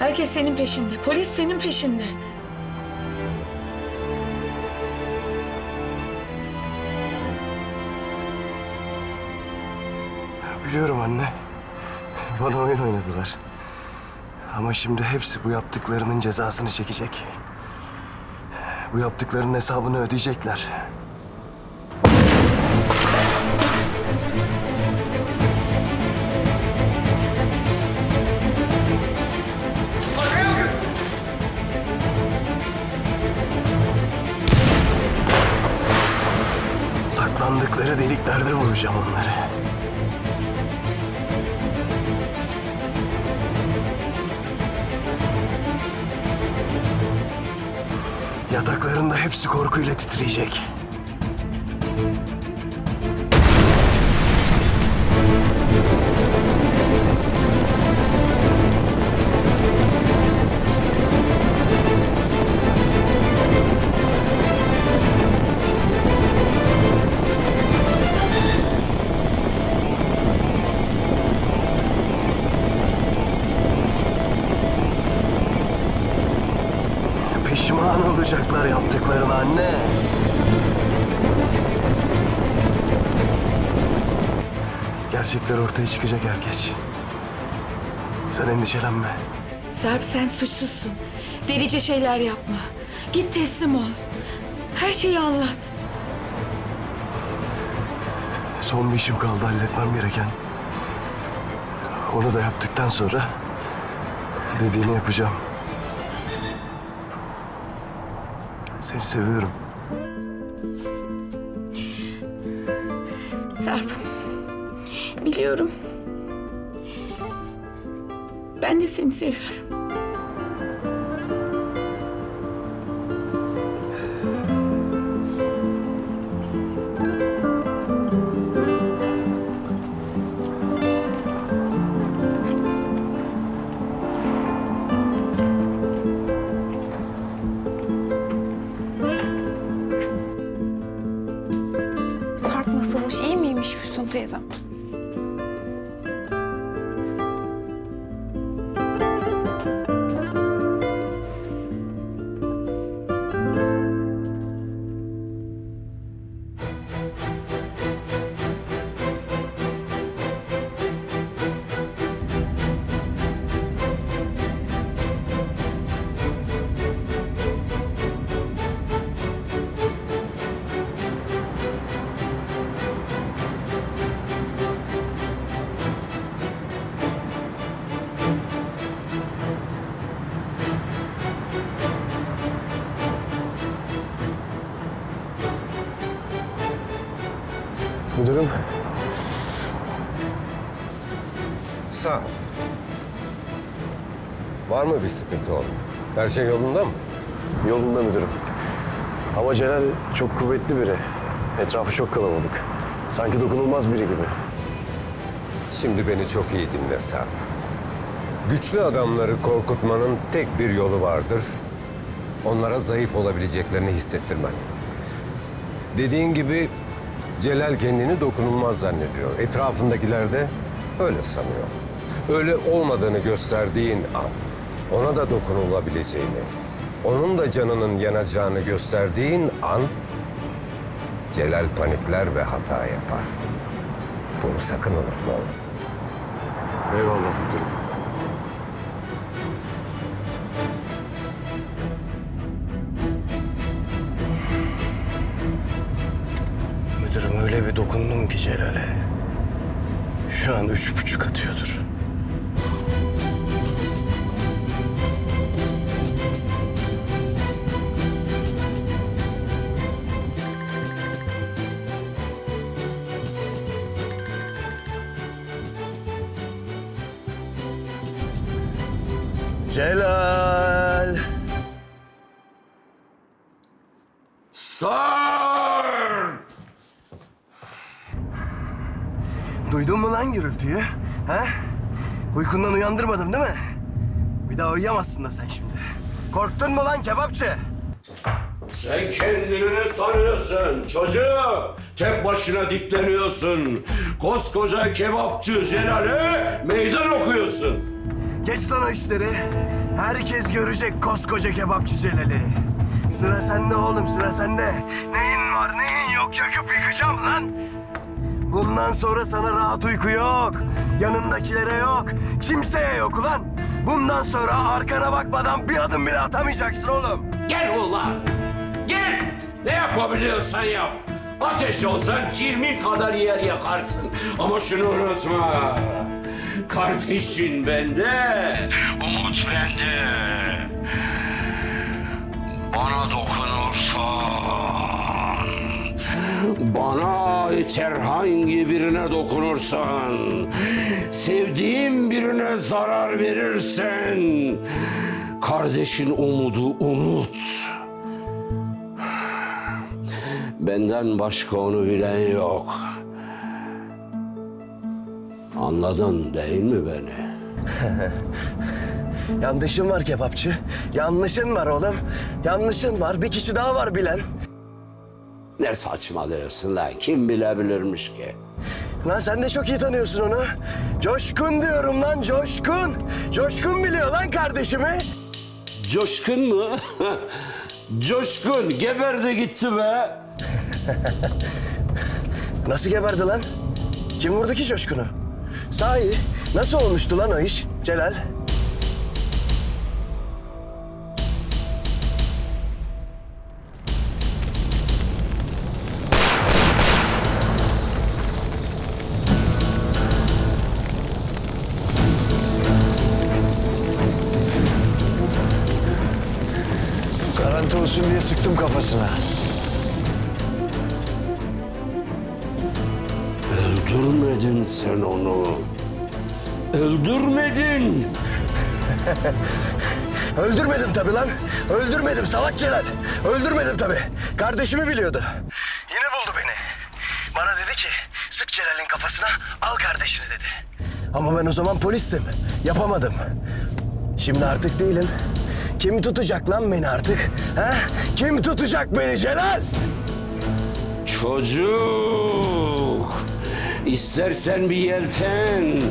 Herkes senin peşinde. Polis senin peşinde. Biliyorum anne. Bana oyun oynadılar. Ama şimdi hepsi bu yaptıklarının cezasını çekecek. Bu yaptıklarının hesabını ödeyecekler. Saklandıkları deliklerde bulacağım onları. Yataklarında hepsi korkuyla titreyecek. Anne. Gerçekler ortaya çıkacak er geç. Sen endişelenme. Sarp sen suçsuzsun. Delice şeyler yapma. Git teslim ol. Her şeyi anlat. Son bir işim kaldı halletmem gereken. Onu da yaptıktan sonra dediğini yapacağım. Seni seviyorum. Sarp. Biliyorum. Ben de seni seviyorum. 对上。Müdürüm, Sağ. Var mı bir sıkıntı oğlum? Her şey yolunda mı? yolunda müdürüm. Ama Celal çok kuvvetli biri. Etrafı çok kalabalık. Sanki dokunulmaz biri gibi. Şimdi beni çok iyi dinle Sarp. Güçlü adamları korkutmanın tek bir yolu vardır. Onlara zayıf olabileceklerini hissettirmen. Dediğin gibi Celal kendini dokunulmaz zannediyor. Etrafındakiler de öyle sanıyor. Öyle olmadığını gösterdiğin an ona da dokunulabileceğini, onun da canının yanacağını gösterdiğin an Celal panikler ve hata yapar. Bunu sakın unutma oğlum. Eyvallah müdürüm. Ki Celal'e. Şu an üç buçuk atıyordur. Celal. Sarp! Duydun mu lan gürültüyü? Ha? Uykundan uyandırmadım değil mi? Bir daha uyuyamazsın da sen şimdi. Korktun mu lan kebapçı? Sen kendini ne sanıyorsun çocuğum? Tek başına dikleniyorsun. Koskoca kebapçı Celal'e meydan okuyorsun. Geç lan o işleri. Herkes görecek koskoca kebapçı Celal'i. Sıra sende oğlum sıra sende. Neyin var neyin yok yakıp yıkacağım lan. Bundan sonra sana rahat uyku yok. Yanındakilere yok. Kimseye yok ulan. Bundan sonra arkana bakmadan bir adım bile atamayacaksın oğlum. Gel ulan. Gel. Ne yapabiliyorsan yap. Ateş olsan 20 kadar yer yakarsın. Ama şunu unutma. Kardeşin bende. Umut bende. Bana dokunursan. Bana ait herhangi birine dokunursan. Sevdiğim birine zarar verirsen. Kardeşin umudu unut. Benden başka onu bilen yok. Anladın değil mi beni? Yanlışın var kebapçı. Yanlışın var oğlum. Yanlışın var. Bir kişi daha var bilen. Ne saçmalıyorsun lan? Kim bilebilirmiş ki? Lan sen de çok iyi tanıyorsun onu. Coşkun diyorum lan Coşkun. Coşkun biliyor lan kardeşimi. Coşkun mu? Coşkun geberdi gitti be. Nasıl geberdi lan? Kim vurdu ki Coşkun'u? Sahi nasıl olmuştu lan o iş Celal? Olsun diye sıktım kafasına. Öldürmedin sen onu. Öldürmedin. Öldürmedim tabii lan. Öldürmedim salak Celal. Öldürmedim tabii. Kardeşimi biliyordu. Yine buldu beni. Bana dedi ki sık Celal'in kafasına al kardeşini dedi. Ama ben o zaman polistim. Yapamadım. Şimdi artık değilim. Kim tutacak lan beni artık? Ha? Kim tutacak beni Celal? Çocuk. İstersen bir yelten.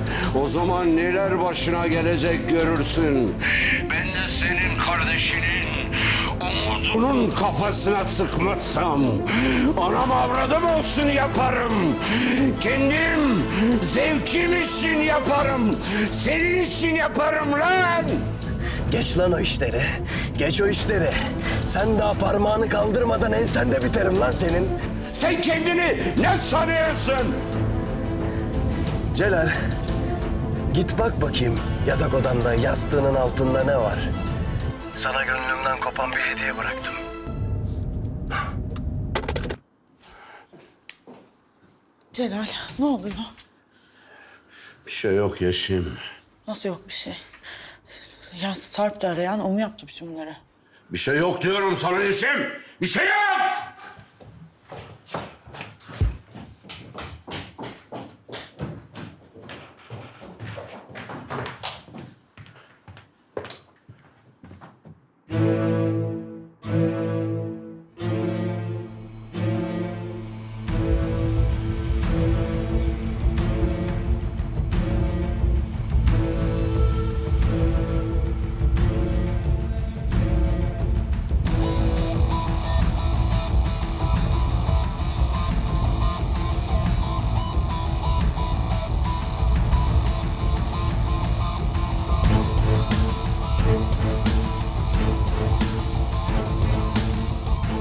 O zaman neler başına gelecek görürsün. Ben de senin kardeşinin umudunun kafasına sıkmazsam anam avradım olsun yaparım. Kendim zevkim için yaparım. Senin için yaparım lan. Geç lan o işleri. Geç o işleri. Sen daha parmağını kaldırmadan ensende biterim lan senin. Sen kendini ne sanıyorsun? Celal, git bak bakayım yatak odanda yastığının altında ne var? Sana gönlümden kopan bir hediye bıraktım. Celal ne oluyor? Bir şey yok Yeşim. Nasıl yok bir şey? Ya Sarp da arayan o mu yaptı bütün bunları? Bir şey yok diyorum sana Yeşim. Bir şey yok.